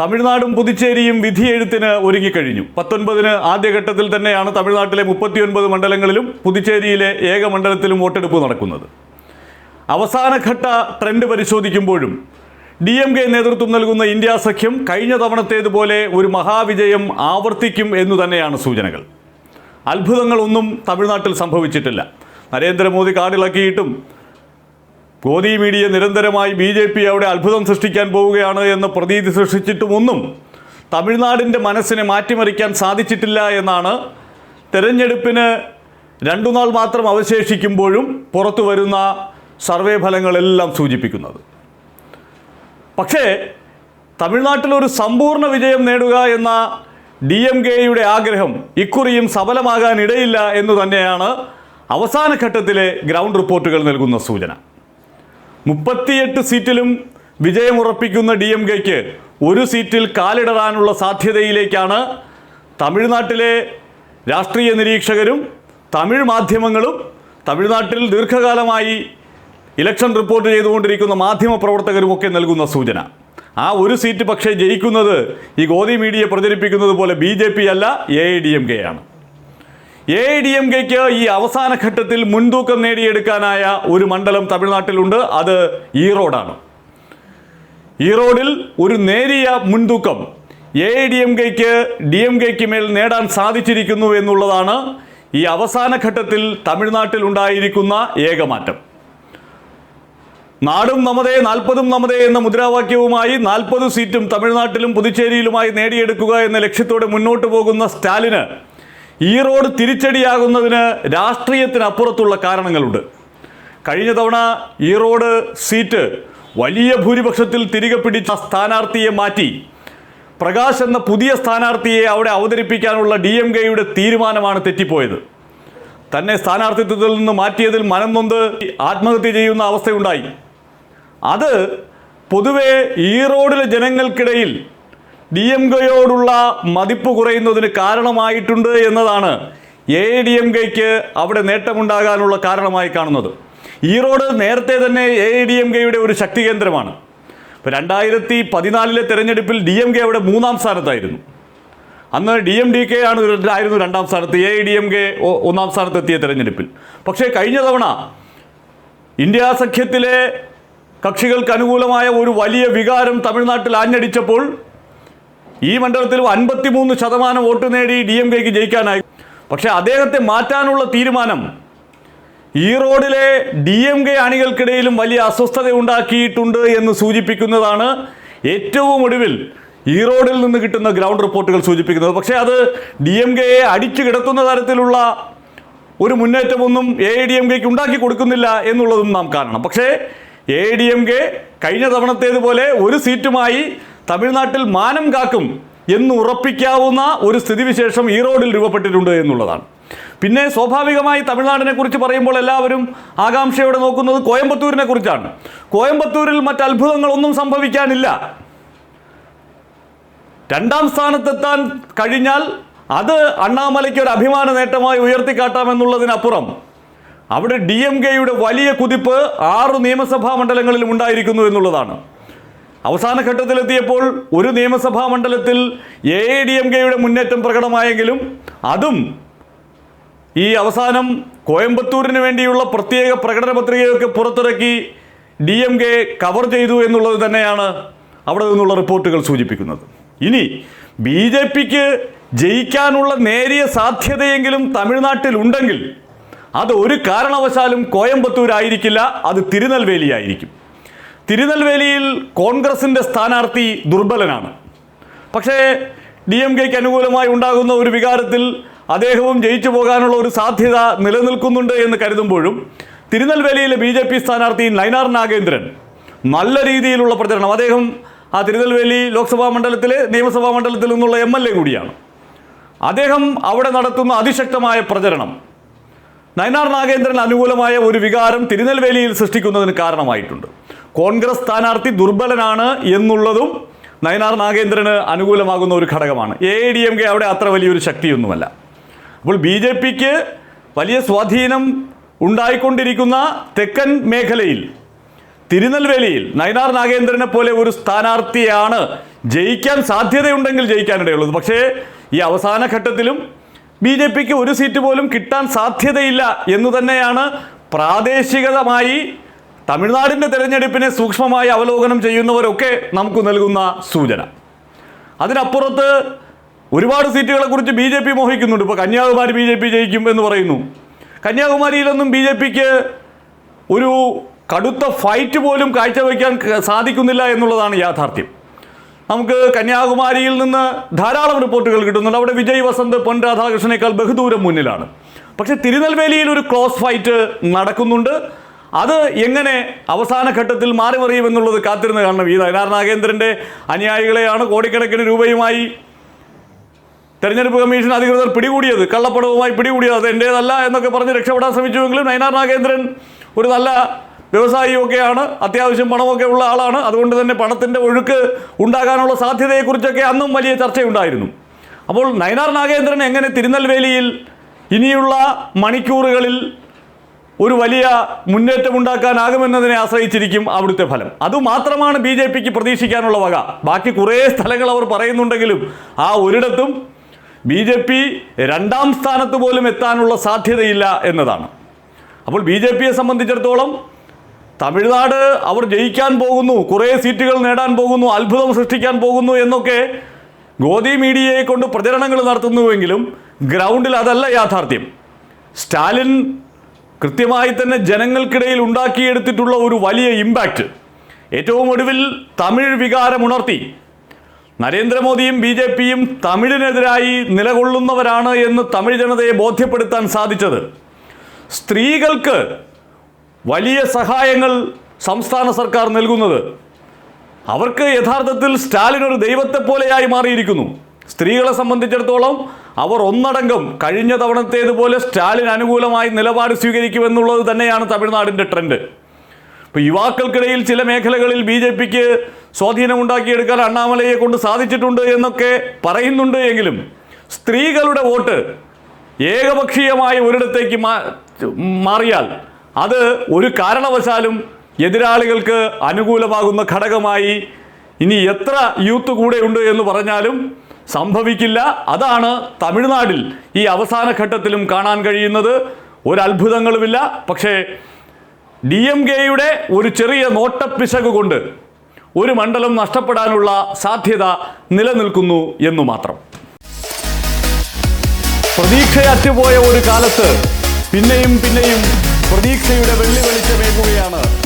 തമിഴ്നാടും പുതുച്ചേരിയും വിധിയെഴുത്തിന് ഒരുങ്ങിക്കഴിഞ്ഞു. പത്തൊൻപതിന് ആദ്യഘട്ടത്തിൽ തന്നെയാണ് തമിഴ്നാട്ടിലെ മുപ്പത്തിയൊൻപത് മണ്ഡലങ്ങളിലും പുതുച്ചേരിയിലെ ഏക മണ്ഡലത്തിലും വോട്ടെടുപ്പ് നടക്കുന്നത്. അവസാനഘട്ട ട്രെൻഡ് പരിശോധിക്കുമ്പോഴും ഡി എം കെ നേതൃത്വം നൽകുന്ന ഇന്ത്യ സഖ്യം കഴിഞ്ഞ തവണത്തേതുപോലെ ഒരു മഹാവിജയം ആവർത്തിക്കും എന്നു തന്നെയാണ് സൂചനകൾ. അത്ഭുതങ്ങളൊന്നും തമിഴ്നാട്ടിൽ സംഭവിച്ചിട്ടില്ല. നരേന്ദ്രമോദി കാടിളക്കിയിട്ടും ഗോദി മീഡിയ നിരന്തരമായി ബി ജെ പി അവിടെ അത്ഭുതം സൃഷ്ടിക്കാൻ പോവുകയാണ് എന്ന പ്രതീതി സൃഷ്ടിച്ചിട്ടുമൊന്നും തമിഴ്നാടിന്റെ മനസ്സിനെ മാറ്റിമറിക്കാൻ സാധിച്ചിട്ടില്ല എന്നാണ് തെരഞ്ഞെടുപ്പിന് രണ്ടു നാൾ മാത്രം അവശേഷിക്കുമ്പോഴും പുറത്തു വരുന്ന സർവേ ഫലങ്ങളെല്ലാം സൂചിപ്പിക്കുന്നത്. പക്ഷേ തമിഴ്നാട്ടിലൊരു സമ്പൂർണ വിജയം നേടുക എന്ന ഡി എം കെയുടെ ആഗ്രഹം ഇക്കുറിയും സഫലമാകാനിടയില്ല എന്ന് തന്നെയാണ് അവസാന ഘട്ടത്തിലെ ഗ്രൗണ്ട് റിപ്പോർട്ടുകൾ നൽകുന്ന സൂചന. മുപ്പത്തിയെട്ട് സീറ്റിലും വിജയമുറപ്പിക്കുന്ന ഡി എം കെക്ക് ഒരു സീറ്റിൽ കാലിടറാനുള്ള സാധ്യതയിലേക്കാണ് തമിഴ്നാട്ടിലെ രാഷ്ട്രീയ നിരീക്ഷകരും തമിഴ് മാധ്യമങ്ങളും തമിഴ്നാട്ടിൽ ദീർഘകാലമായി ഇലക്ഷൻ റിപ്പോർട്ട് ചെയ്തുകൊണ്ടിരിക്കുന്ന മാധ്യമ പ്രവർത്തകരുമൊക്കെ നൽകുന്ന സൂചന. ആ ഒരു സീറ്റ് പക്ഷേ ജയിക്കുന്നത് ഈ ഗോദി മീഡിയ പ്രചരിപ്പിക്കുന്നത് പോലെ ബി അല്ല A I D M K ആണ് എ ഡി എം കെക്ക് ഈ അവസാന ഘട്ടത്തിൽ മുൻതൂക്കം നേടിയെടുക്കാനായ ഒരു മണ്ഡലം തമിഴ്നാട്ടിലുണ്ട്. അത് ഈറോഡാണ്. ഈറോഡിൽ ഒരു നേരിയ മുൻതൂക്കം എ ഡി എം കെക്ക് ഡി എം കെക്ക് മേൽ നേടാൻ സാധിച്ചിരിക്കുന്നു എന്നുള്ളതാണ് ഈ അവസാന ഘട്ടത്തിൽ തമിഴ്നാട്ടിൽ ഉണ്ടായിരിക്കുന്ന ഏകമാറ്റം. നാടും നമതേ നാൽപ്പതും നമതേ എന്ന മുദ്രാവാക്യവുമായി നാൽപ്പത് സീറ്റും തമിഴ്നാട്ടിലും പുതുച്ചേരിയിലുമായി നേടിയെടുക്കുക എന്ന ലക്ഷ്യത്തോടെ മുന്നോട്ട് പോകുന്ന സ്റ്റാലിന് ഈ റോഡ് തിരിച്ചടിയാകുന്നതിന് രാഷ്ട്രീയത്തിനപ്പുറത്തുള്ള കാരണങ്ങളുണ്ട്. കഴിഞ്ഞ തവണ ഈ റോഡ് സീറ്റ് വലിയ ഭൂരിപക്ഷത്തിൽ തിരികെ പിടിച്ച സ്ഥാനാർത്ഥിയെ മാറ്റി. പ്രകാശ് എന്ന പുതിയ സ്ഥാനാർത്ഥിയെ അവിടെ അവതരിപ്പിക്കാനുള്ള ഡി എം കെയുടെ തീരുമാനമാണ് തെറ്റിപ്പോയത്. തന്നെ സ്ഥാനാർത്ഥിത്വത്തിൽ നിന്ന് മാറ്റിയതിൽ മനം നൊന്ത് ആത്മഹത്യ ചെയ്യുന്ന അവസ്ഥയുണ്ടായി. അത് പൊതുവേ ഈ റോഡിലെ ജനങ്ങൾക്കിടയിൽ ഡി എം കെയോടുള്ള മതിപ്പ് കുറയുന്നതിന് കാരണമായിട്ടുണ്ട് എന്നതാണ് എ ഡി എം കെക്ക് അവിടെ നേട്ടമുണ്ടാകാനുള്ള കാരണമായി കാണുന്നത്. ഈറോഡ് നേരത്തെ തന്നെ എ ഡി എം കെയുടെ ഒരു ശക്തി കേന്ദ്രമാണ്. ഇപ്പോൾ രണ്ടായിരത്തി പതിനാലിലെ തെരഞ്ഞെടുപ്പിൽ ഡി എം കെ അവിടെ മൂന്നാം സ്ഥാനത്തായിരുന്നു. അന്ന് ഡി എം ഡി കെ ആണ് ആയിരുന്നു രണ്ടാം സ്ഥാനത്ത് എ ഡി എം കെ ഒന്നാം സ്ഥാനത്തെത്തിയ തെരഞ്ഞെടുപ്പിൽ. പക്ഷേ കഴിഞ്ഞ തവണ ഇന്ത്യ സഖ്യത്തിലെ കക്ഷികൾക്ക് അനുകൂലമായ ഒരു വലിയ വികാരം തമിഴ്നാട്ടിൽ ആഞ്ഞടിച്ചപ്പോൾ ഈ മണ്ഡലത്തിൽ അൻപത്തിമൂന്ന് ശതമാനം വോട്ട് നേടി ഡി എം കെക്ക് ജയിക്കാനായി. പക്ഷേ അദ്ദേഹത്തെ മാറ്റാനുള്ള തീരുമാനം ഈ റോഡിലെ ഡി എം കെ അണികൾക്കിടയിലും വലിയ അസ്വസ്ഥത ഉണ്ടാക്കിയിട്ടുണ്ട് എന്ന് സൂചിപ്പിക്കുന്നതാണ് ഏറ്റവും ഒടുവിൽ ഈ റോഡിൽ നിന്ന് കിട്ടുന്ന ഗ്രൗണ്ട് റിപ്പോർട്ടുകൾ സൂചിപ്പിക്കുന്നത്. പക്ഷേ അത് ഡി എം കെയെ അടിച്ചു കിടത്തുന്ന തരത്തിലുള്ള ഒരു മുന്നേറ്റമൊന്നും എ ഡി എം കെക്ക് ഉണ്ടാക്കി കൊടുക്കുന്നില്ല എന്നുള്ളതും നാം കാണണം. പക്ഷേ എ ഡി എം കെ കഴിഞ്ഞ തവണത്തേതുപോലെ ഒരു സീറ്റുമായി തമിഴ്നാട്ടിൽ മാനം കാക്കും എന്ന് ഉറപ്പിക്കാവുന്ന ഒരു സ്ഥിതിവിശേഷം ഈ റോഡിൽ രൂപപ്പെട്ടിട്ടുണ്ട് എന്നുള്ളതാണ്. പിന്നെ സ്വാഭാവികമായി തമിഴ്നാടിനെ കുറിച്ച് പറയുമ്പോൾ എല്ലാവരും ആകാംക്ഷയോടെ നോക്കുന്നത് കോയമ്പത്തൂരിനെ കുറിച്ചാണ്. കോയമ്പത്തൂരിൽ മറ്റ് അത്ഭുതങ്ങളൊന്നും സംഭവിക്കാനില്ല. രണ്ടാം സ്ഥാനത്തെത്താൻ കഴിഞ്ഞാൽ അത് അണ്ണാമലയ്ക്ക് ഒരു അഭിമാന നേട്ടമായി ഉയർത്തിക്കാട്ടാമെന്നുള്ളതിനപ്പുറം അവിടെ ഡി എം കെയുടെ വലിയ കുതിപ്പ് ആറ് നിയമസഭാ മണ്ഡലങ്ങളിലും ഉണ്ടായിരിക്കുന്നു എന്നുള്ളതാണ്. അവസാന ഘട്ടത്തിലെത്തിയപ്പോൾ ഒരു നിയമസഭാ മണ്ഡലത്തിൽ എ ഐ ഡി എം കെയുടെ മുന്നേറ്റം പ്രകടമായെങ്കിലും അതും ഈ അവസാനം കോയമ്പത്തൂരിന് വേണ്ടിയുള്ള പ്രത്യേക പ്രകടന പത്രികയൊക്കെ പുറത്തിറക്കി ഡി എം കെ കവർ ചെയ്തു എന്നുള്ളത് തന്നെയാണ് അവിടെ നിന്നുള്ള റിപ്പോർട്ടുകൾ സൂചിപ്പിക്കുന്നത്. ഇനി ബി ജെ പിക്ക് ജയിക്കാനുള്ള നേരിയ സാധ്യതയെങ്കിലും തമിഴ്നാട്ടിലുണ്ടെങ്കിൽ അത് ഒരു കാരണവശാലും കോയമ്പത്തൂരായിരിക്കില്ല അത് തിരുനെൽവേലിയായിരിക്കും. തിരുനെൽവേലിയിൽ കോൺഗ്രസിന്റെ സ്ഥാനാർത്ഥി ദുർബലനാണ്. പക്ഷേ ഡി എം കെക്ക് അനുകൂലമായി ഉണ്ടാകുന്ന ഒരു വികാരത്തിൽ അദ്ദേഹവും ജയിച്ചു പോകാനുള്ള ഒരു സാധ്യത നിലനിൽക്കുന്നുണ്ട് എന്ന് കരുതുമ്പോഴും തിരുനെൽവേലിയിലെ ബി ജെ പി സ്ഥാനാർത്ഥി നൈനാർ നാഗേന്ദ്രൻ നല്ല രീതിയിലുള്ള പ്രചരണം അദ്ദേഹം ആ തിരുനെൽവേലി ലോക്സഭാ മണ്ഡലത്തിലെ നിയമസഭാ മണ്ഡലത്തിൽ നിന്നുള്ള എം എൽ എ കൂടിയാണ്. അദ്ദേഹം അവിടെ നടത്തുന്ന അതിശക്തമായ പ്രചരണം നയനാർ നാഗേന്ദ്രൻ അനുകൂലമായ ഒരു വികാരം തിരുനെൽവേലിയിൽ സൃഷ്ടിക്കുന്നതിന് കാരണമായിട്ടുണ്ട്. കോൺഗ്രസ് സ്ഥാനാർത്ഥി ദുർബലനാണ് എന്നുള്ളതും നയനാർ നാഗേന്ദ്രന് അനുകൂലമാകുന്ന ഒരു ഘടകമാണ്. എ ഡി എം കെ അവിടെ അത്ര വലിയൊരു ശക്തിയൊന്നുമല്ല. അപ്പോൾ ബി ജെ പിക്ക് വലിയ സ്വാധീനം ഉണ്ടായിക്കൊണ്ടിരിക്കുന്ന തെക്കൻ മേഖലയിൽ തിരുനെൽവേലിയിൽ നയനാർ നാഗേന്ദ്രനെ പോലെ ഒരു സ്ഥാനാർത്ഥിയാണ് ജയിക്കാൻ സാധ്യതയുണ്ടെങ്കിൽ ജയിക്കാനിടയുള്ളത്. പക്ഷേ ഈ അവസാന ഘട്ടത്തിലും ബി ജെ പിക്ക് ഒരു സീറ്റ് പോലും കിട്ടാൻ സാധ്യതയില്ല എന്ന് തന്നെയാണ് പ്രാദേശികമായി തമിഴ്നാടിന്റെ തിരഞ്ഞെടുപ്പിനെ സൂക്ഷ്മമായി അവലോകനം ചെയ്യുന്നവരൊക്കെ നമുക്ക് നൽകുന്ന സൂചന. അതിനപ്പുറത്ത് ഒരുപാട് സീറ്റുകളെ കുറിച്ച് ബി ജെ പി മോഹിക്കുന്നുണ്ട്. ഇപ്പോൾ കന്യാകുമാരി ബി ജെ പി ജയിക്കും എന്ന് പറയുന്നു. കന്യാകുമാരിയിലൊന്നും ബി ജെ പിക്ക് ഒരു കടുത്ത ഫൈറ്റ് പോലും കാഴ്ചവെക്കാൻ സാധിക്കുന്നില്ല എന്നുള്ളതാണ് യാഥാർത്ഥ്യം. നമുക്ക് കന്യാകുമാരിയിൽ നിന്ന് ധാരാളം റിപ്പോർട്ടുകൾ കിട്ടുന്നുണ്ട്. അവിടെ വിജയ് വസന്ത് പൊൻ രാധാകൃഷ്ണനേക്കാൾ ബഹുദൂരം മുന്നിലാണ്. പക്ഷേ തിരുനെൽവേലിയിൽ ഒരു ക്ലോസ് ഫൈറ്റ് നടക്കുന്നുണ്ട്. അത് എങ്ങനെ അവസാന ഘട്ടത്തിൽ മാറി മറിയുമെന്നുള്ളത് കാത്തിരുന്ന് കാണണം. ഈ നയനാർ നാഗേന്ദ്രന്റെ അനുയായികളെയാണ് കോടിക്കണക്കിന് രൂപയുമായി തെരഞ്ഞെടുപ്പ് കമ്മീഷൻ അധികൃതർ പിടികൂടിയത്. കള്ളപ്പണവുമായി പിടികൂടിയത്. അത് എന്റേതല്ല എന്നൊക്കെ പറഞ്ഞ് രക്ഷപ്പെടാൻ ശ്രമിച്ചുവെങ്കിലും നയനാർ നാഗേന്ദ്രൻ ഒരു നല്ല വ്യവസായിയൊക്കെയാണ്. അത്യാവശ്യം പണമൊക്കെ ഉള്ള ആളാണ്. അതുകൊണ്ട് തന്നെ പണത്തിന്റെ ഒഴുക്ക് ഉണ്ടാകാനുള്ള സാധ്യതയെക്കുറിച്ചൊക്കെ അന്നും വലിയ ചർച്ചയുണ്ടായിരുന്നു. അപ്പോൾ നയനാർ നാഗേന്ദ്രൻ എങ്ങനെ തിരുനെൽവേലിയിൽ ഇനിയുള്ള മണിക്കൂറുകളിൽ ഒരു വലിയ മുന്നേറ്റമുണ്ടാക്കാനാകുമെന്നതിനെ ആശ്രയിച്ചിരിക്കും അവിടുത്തെ ഫലം. അതുമാത്രമാണ് ബി ജെ പിക്ക് പ്രതീക്ഷിക്കാനുള്ള വക. ബാക്കി കുറേ സ്ഥലങ്ങൾ അവർ പറയുന്നുണ്ടെങ്കിലും ആ ഒരിടത്തും ബി ജെ പി രണ്ടാം സ്ഥാനത്ത് പോലും എത്താനുള്ള സാധ്യതയില്ല എന്നതാണ്. അപ്പോൾ ബി ജെ പിയെ സംബന്ധിച്ചിടത്തോളം തമിഴ്നാട് അവർ ജയിക്കാൻ പോകുന്നു കുറേ സീറ്റുകൾ നേടാൻ പോകുന്നു അത്ഭുതം സൃഷ്ടിക്കാൻ പോകുന്നു എന്നൊക്കെ ഗോദി മീഡിയയെ കൊണ്ട് പ്രചരണങ്ങൾ നടത്തുന്നുവെങ്കിലും ഗ്രൗണ്ടിൽ അതല്ല യാഥാർത്ഥ്യം. സ്റ്റാലിൻ കൃത്യമായി തന്നെ ജനങ്ങൾക്കിടയിൽ ഉണ്ടാക്കിയെടുത്തിട്ടുള്ള ഒരു വലിയ ഇമ്പാക്റ്റ് ഏറ്റവും ഒടുവിൽ തമിഴ് വികാരമുണർത്തി നരേന്ദ്രമോദിയും ബി ജെ പിയും തമിഴിനെതിരായി നിലകൊള്ളുന്നവരാണ് എന്ന് തമിഴ് ജനതയെ ബോധ്യപ്പെടുത്താൻ സാധിച്ചത്. സ്ത്രീകൾക്ക് വലിയ സഹായങ്ങൾ സംസ്ഥാന സർക്കാർ നൽകുന്നത്. അവർക്ക് യഥാർത്ഥത്തിൽ സ്റ്റാലിൻ ഒരു ദൈവത്തെ പോലെയായി മാറിയിരിക്കുന്നു. സ്ത്രീകളെ സംബന്ധിച്ചിടത്തോളം അവർ ഒന്നടങ്കം കഴിഞ്ഞ തവണത്തേതുപോലെ സ്റ്റാലിൻ അനുകൂലമായി നിലപാട് സ്വീകരിക്കുമെന്നുള്ളത് തന്നെയാണ് തമിഴ്നാടിന്റെ ട്രെൻഡ്. ഇപ്പോൾ യുവാക്കൾക്കിടയിൽ ചില മേഖലകളിൽ ബി ജെ പിക്ക് സ്വാധീനമുണ്ടാക്കിയെടുക്കാൻ അണ്ണാമലയെ കൊണ്ട് സാധിച്ചിട്ടുണ്ട് എന്നൊക്കെ പറയുന്നുണ്ട് എങ്കിലും സ്ത്രീകളുടെ വോട്ട് ഏകപക്ഷീയമായി ഒരിടത്തേക്ക് മാറിയാൽ അത് ഒരു കാരണവശാലും എതിരാളികൾക്ക് അനുകൂലമാകുന്ന ഘടകമായി ഇനി എത്ര യൂത്ത് കൂടെയുണ്ട് എന്ന് പറഞ്ഞാലും സംഭവിക്കില്ല. അതാണ് തമിഴ്നാടിൽ ഈ അവസാന ഘട്ടത്തിലും കാണാൻ കഴിയുന്നത്. ഒരു അത്ഭുതങ്ങളുമില്ല പക്ഷേ ഡി എം കെയുടെ ഒരു ചെറിയ നോട്ടപ്പിശക് കൊണ്ട് ഒരു മണ്ഡലം നഷ്ടപ്പെടാനുള്ള സാധ്യത നിലനിൽക്കുന്നു എന്ന് മാത്രം. പ്രതീക്ഷയറ്റുപോയ ഒരു കാലത്ത് പിന്നെയും പിന്നെയും പ്രതീക്ഷയുടെ വെള്ളി വെളിച്ചമേകുകയാണ്